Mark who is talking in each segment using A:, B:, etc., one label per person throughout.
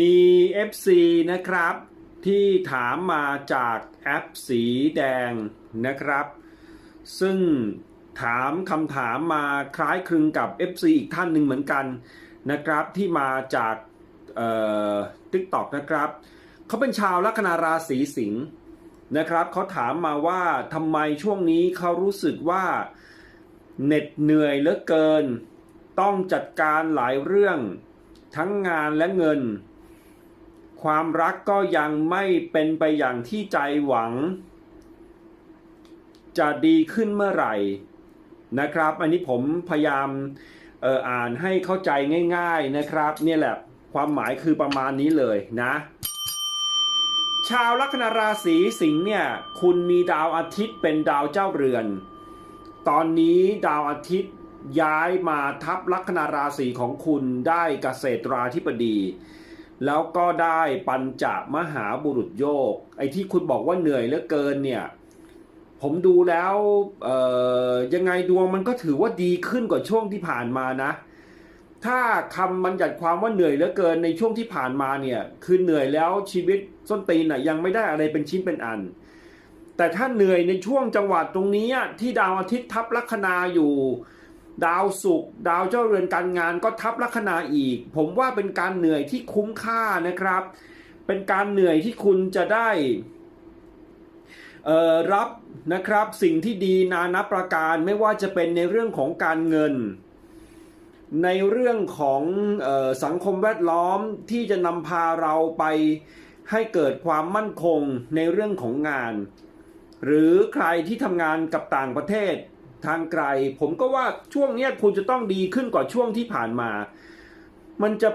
A: มี FC นะครับ ที่ถามมาจากแอปสีแดงนะครับ ซึ่งถามคำถามมาคล้ายคลึงกับ FC อีกท่านหนึ่งเหมือนกันนะครับ ที่มาจากเอ่อ TikTok นะครับ เขาเป็นชาวลัคนาราศีสิงห์นะครับเขาถามมาว่าทำไมช่วงนี้เขารู้สึกว่าเหน็ดเหนื่อยเหลือเกิน ต้องจัดการหลายเรื่องทั้งงานและเงิน ความรักก็ยังไม่เป็นไปอย่างที่ใจหวัง จะดีขึ้นเมื่อไหร่นะครับ อันนี้ผมพยายามอ่ออ่านให้เข้าใจง่าย ๆนะครับ เนี่ยแหละความหมายคือประมาณนี้เลยนะ ชาวลัคนาราศีสิงห์เนี่ย คุณมีดาวอาทิตย์เป็นดาวเจ้าเรือน ตอนนี้ดาวอาทิตย์ย้ายมาทับลัคนาราศีของคุณได้เกษตราธิบดี แล้วก็ได้ปัญจมหาบุรุษโยก ไอ้ที่คุณบอกว่าเหนื่อยเหลือเกินเนี่ย ผมดูแล้วยังไงดวงมันก็ถือว่าดีขึ้นกว่าช่วงที่ผ่านมานะ ถ้าคำบัญญัติความว่าเหนื่อยเหลือเกินในช่วงที่ผ่านมาเนี่ย คือเหนื่อยแล้วชีวิตส้นตีนน่ะยังไม่ได้อะไรเป็นชิ้นเป็นอัน แต่ถ้าเหนื่อยในช่วงจังหวัดตรงนี้ที่ดาวอาทิตย์ทับลัคนาอยู่ ดาวศุกดาวเจ้าเรือนการงานก็ทับลัคนาอีก ผมว่าเป็นการเหนื่อยที่คุ้มค่านะครับ เป็นการเหนื่อยที่คุณจะได้รับนะครับสิ่งที่ดีนานับประการไม่ว่าจะเป็นในเรื่องของการเงิน ในเรื่องของออสังคมแวดล้อมที่จะนำพาเราไปให้เกิดความมั่นคงในเรื่องของงาน หรือใครที่ทำงานกับต่างประเทศ ทางไกล ผมก็ว่าช่วงเนี้ยคุณจะต้องดีขึ้นกว่าช่วงที่ผ่านมา มันจะ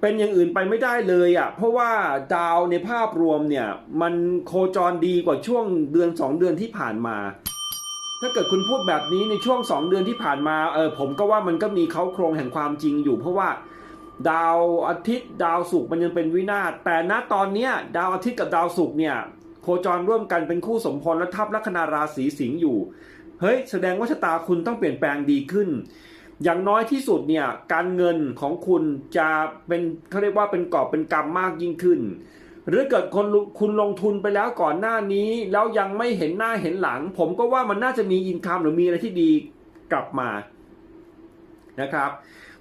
A: เป็นอย่างอื่นไปไม่ได้เลยอะ่ะ เพราะว่าดาวในภาพรวมเนี่ย มันโคจรดีกว่าช่วงเดือนสองเดือนที่ผ่านมา ถ้าเกิดคุณพูดแบบนี้ในช่วงสองเดือนที่ผ่านมาเออผมก็ว่ามันก็มีเขาโครงแห่งความจริงอยู่ เพราะว่าดาวอาทิตย์ดาวศุกร์มันยังเป็นวินาศแต่ณตอนเนี้ยดาวอาทิตย์กับดาวศุกร์เนี่ย โคจรร่วมกันเป็นคู่สมพลและทับลัคนาราศีสิงห์อยู่ เฮ้ยแสดงว่าชะตาคุณต้องเปลี่ยนแปลงดีขึ้น อย่างน้อยที่สุดเนี่ยการเงินของคุณจะเป็นเขาเรียกว่าเป็นกอบเป็นกำมากยิ่งขึ้น หรือเกิดคนคุณลงทุนไปแล้วก่อนหน้านี้ แล้วยังไม่เห็นหน้าเห็นหลัง ผมก็ว่ามันน่าจะมีอินคัมหรือมีอะไรที่ดีกลับมานะครับ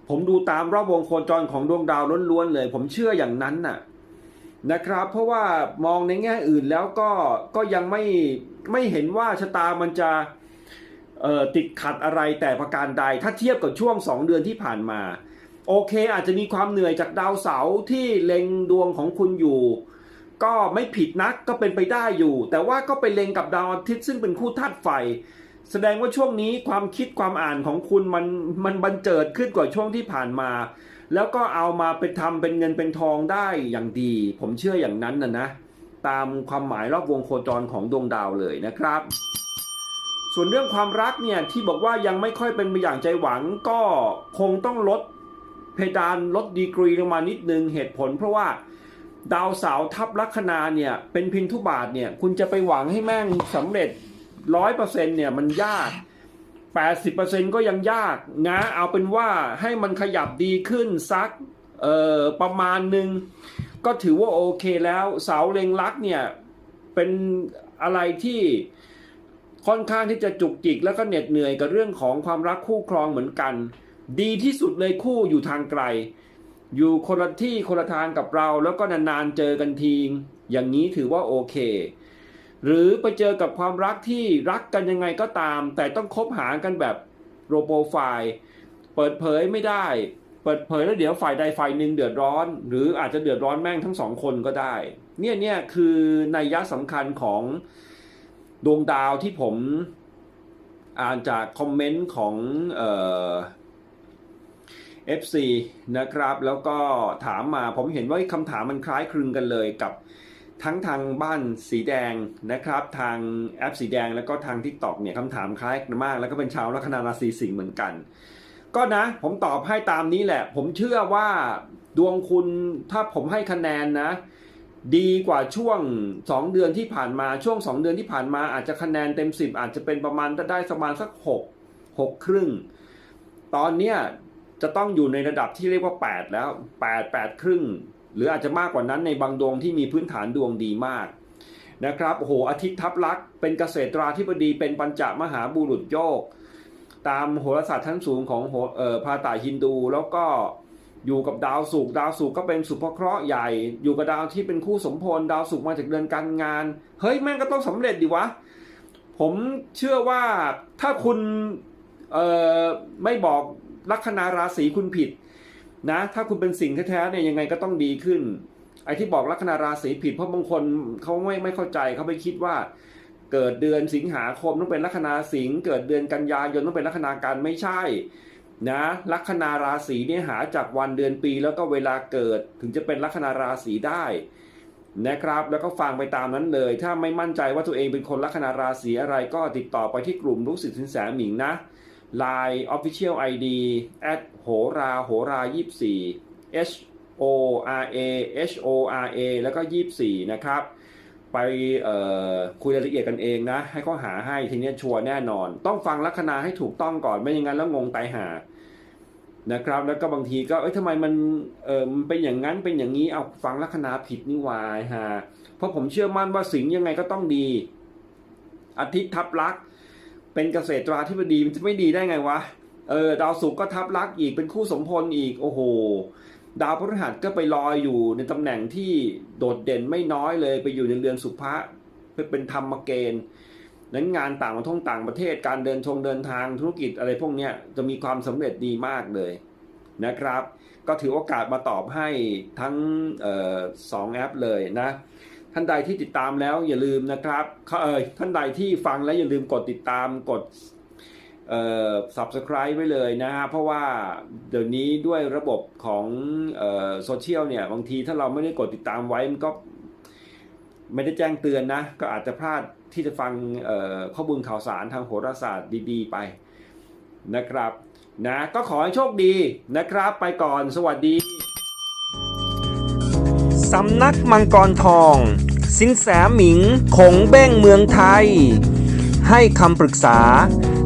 A: ผมดูตามรอบวงโคจรของดวงดาวล้วนๆเลย ผมเชื่ออย่างนั้นน่ะนะครับ เพราะว่ามองในแง่อื่นแล้วก็ก็ยังไม่ไม่เห็นว่าชะตามันจะ ติดขัดอะไรแต่ประการใด ถ้าเทียบกับช่วง 2 เดือนที่ผ่านมา โอเค อาจจะมีความเหนื่อยจากดาวเสาร์ที่เล็งดวงของคุณอยู่ ก็ไม่ผิดนักก็เป็นไปได้อยู่ แต่ว่าก็ไปเล็งกับดาวอาทิตย์ซึ่งเป็นคู่ธาตุไฟ แสดงว่าช่วงนี้ความคิดความอ่านของคุณมันมันบันเจิดขึ้นกว่าช่วงที่ผ่านมา แล้วก็เอามาไปทำเป็นเงินเป็นทองได้อย่างดี ผมเชื่ออย่างนั้นนะนะตามความหมายรอบวงโคจรของดวงดาวเลยนะครับ ส่วนเรื่องความรักเนี่ยที่บอกว่ายังไม่ค่อยเป็นไปอย่างใจหวังก็คงต้องลดเพดานลดดีกรีลงมานิดนึงเหตุผล เพราะว่าดาวเสาทับลัคนาเนี่ยเป็นพินทุบาทเนี่ยคุณจะไปหวังให้แม่งสำเร็จร้อยเปอร์เซ็นเนี่ยมันยากแปดสิบเปอร์เซ็นก็ยังยากนะเอาเป็นว่าให้มันขยับดีขึ้นสักเอ่อประมาณหนึ่งก็ถือว่าโอเคแล้วเสาเล็งลักเนี่ยเป็นอะไรที่ ค่อนข้างที่จะจุกจิกแล้วก็เหน็ดเหนื่อยกับเรื่องของความรักคู่ครองเหมือนกัน ดีที่สุดเลยคู่อยู่ทางไกล อยู่คนละที่คนละทางกับเราแล้วก็นานๆเจอกันทีงอย่างนี้ถือว่าโอเค หรือไปเจอกับความรักที่รักกันยังไงก็ตาม แต่ต้องคบหากันแบบโรโปรไฟล์เปิดเผยไม่ได้ เปิดเผยแล้วเดี๋ยวฝ่ายใดฝ่ายหนึ่งเดือดร้อน หรืออาจจะเดือดร้อนแม่งทั้งสองคนก็ได้ เนี่ยเนี่ยคือนัยยะสำคัญของ ดวงดาวที่ผมอ่านจากคอมเมนต์ของเอ่อ FC นะครับ แล้วก็ถามมาผมเห็นว่าคำถามมันคล้ายคลึงกันเลยกับทั้งทางบ้านสีแดงนะครับ ทางแอปสีแดงแล้วก็ทาง TikTok เนี่ยคำถามคล้ายกันมาก แล้วก็เป็นชาวลัคนาราศีสิงห์เหมือนกัน ก็นะผมตอบให้ตามนี้แหละ ผมเชื่อว่าดวงคุณถ้าผมให้คะแนนนะ ดีกว่าช่วง 2 เดือนที่ผ่านมาช่วง 2 เดือนที่ผ่านมาอาจจะคะแนนเต็ม 10 อาจจะเป็นประมาณได้ประมาณสัก 6 6 ครึ่ง ตอนเนี้ยจะต้องอยู่ในระดับที่เรียกว่า 8 แล้ว 8 8 ครึ่ง หรืออาจจะมากกว่านั้นในบางดวงที่มีพื้นฐานดวงดีมากนะครับโอ้โหอาทิตย์ทับลักษณ์เป็นเกษตราธิบดีเป็นปัญจมหาบุรุษโยก ตามโหราศาสตร์ชั้นสูงของโหเออพาตาฮินดูแล้วก็ อยู่กับดาวศุกร์ดาวศุกร์ก็เป็นสุภเคราะห์ใหญ่ อยู่กับดาวที่เป็นคู่สมพลดาวศุกร์มาจากเดือนการงาน เฮ้ยแม่งก็ต้องสำเร็จดิวะ ผมเชื่อว่าถ้าคุณเอ่อไม่บอกลัคนาราศีคุณผิดนะ ถ้าคุณเป็นสิ่งแท้ๆเนี่ยยังไงก็ต้องดีขึ้น ไอ้ที่บอกลัคนาราศีผิดเพราะบางคนเขาไม่ไม่เข้าใจเขาไปคิดว่า เกิดเดือนสิงหาคมต้องเป็นลัคนาสิงเกิดเดือนกันยายนต้องเป็นลัคนาการไม่ใช่ นะลัคนาราศีเนี่ยหาจากวันเดือนปีแล้วก็เวลาเกิด ถึงจะเป็นลัคนาราศีได้นะครับ แล้วก็ฟังไปตามนั้นเลย ถ้าไม่มั่นใจว่าตัวเองเป็นคนลัคนาราศีอะไรก็ติดต่อไปที่กลุ่มรู้สึกสินแสหมิงนะ Line Official ID at โหราโหรา24 H O R A H O R A แล้วก็ 24 นะครับ ไปคุยรายละเอียดกันเองนะ ให้เขาหาให้ทีนี้ชัวร์แน่นอน ต้องฟังลัคนาให้ถูกต้องก่อนไม่อย่างนั้นแล้วงงตายหานะครับ แล้วก็บางทีก็เอ้ยทำไมมันเออมันเป็นอย่างนั้นเป็นอย่างนี้เอาฟังลัคนาผิดนี่วายฮะเพราะผมเชื่อมั่นว่าสิงยังไงก็ต้องดี อาทิตย์ทับลักเป็นเกษตราธิบดีมันจะไม่ดีได้ไงวะเออดาวศุกร์ก็ทับลักอีกเป็นคู่สมพลอีก โอ้โห ดาวพฤหัสก็ไปลอยอยู่ในตำแหน่งที่โดดเด่นไม่น้อยเลยไปอยู่ในเรือนสุภะเป็นธรรมเกณฑ์นั้นงานต่างประเทศต่างประเทศการเดินทงเดินทางธุรกิจอะไรพวกนี้จะมีความสำเร็จดีมากเลยนะครับ ก็ถือโอกาสมาตอบให้ทั้งออสองแอปเลยนะท่านใดที่ติดตามแล้วอย่าลืมนะครับเขาเอ่ยท่านใดที่ฟังแล้วอย่าลืมกดติดตามกด เอ่อ subscribe ไว้เลยนะฮะเพราะว่าเดี๋ยวนี้ด้วยระบบของเอ่อโซเชียลเนี่ยบางทีถ้าเราไม่ได้กดติดตามไว้มันก็ไม่ได้แจ้งเตือนนะ ก็อาจจะพลาดที่จะฟังเอ่อข้อมูลข่าวสารทางโหราศาสตร์ดีๆไปนะครับนะก็ขอให้โชคดีนะครับ ไปก่อนสวัสดี
B: สำนักมังกรทอง สินแสหมิงคงเบ้งเมืองไทย ให้คำปรึกษา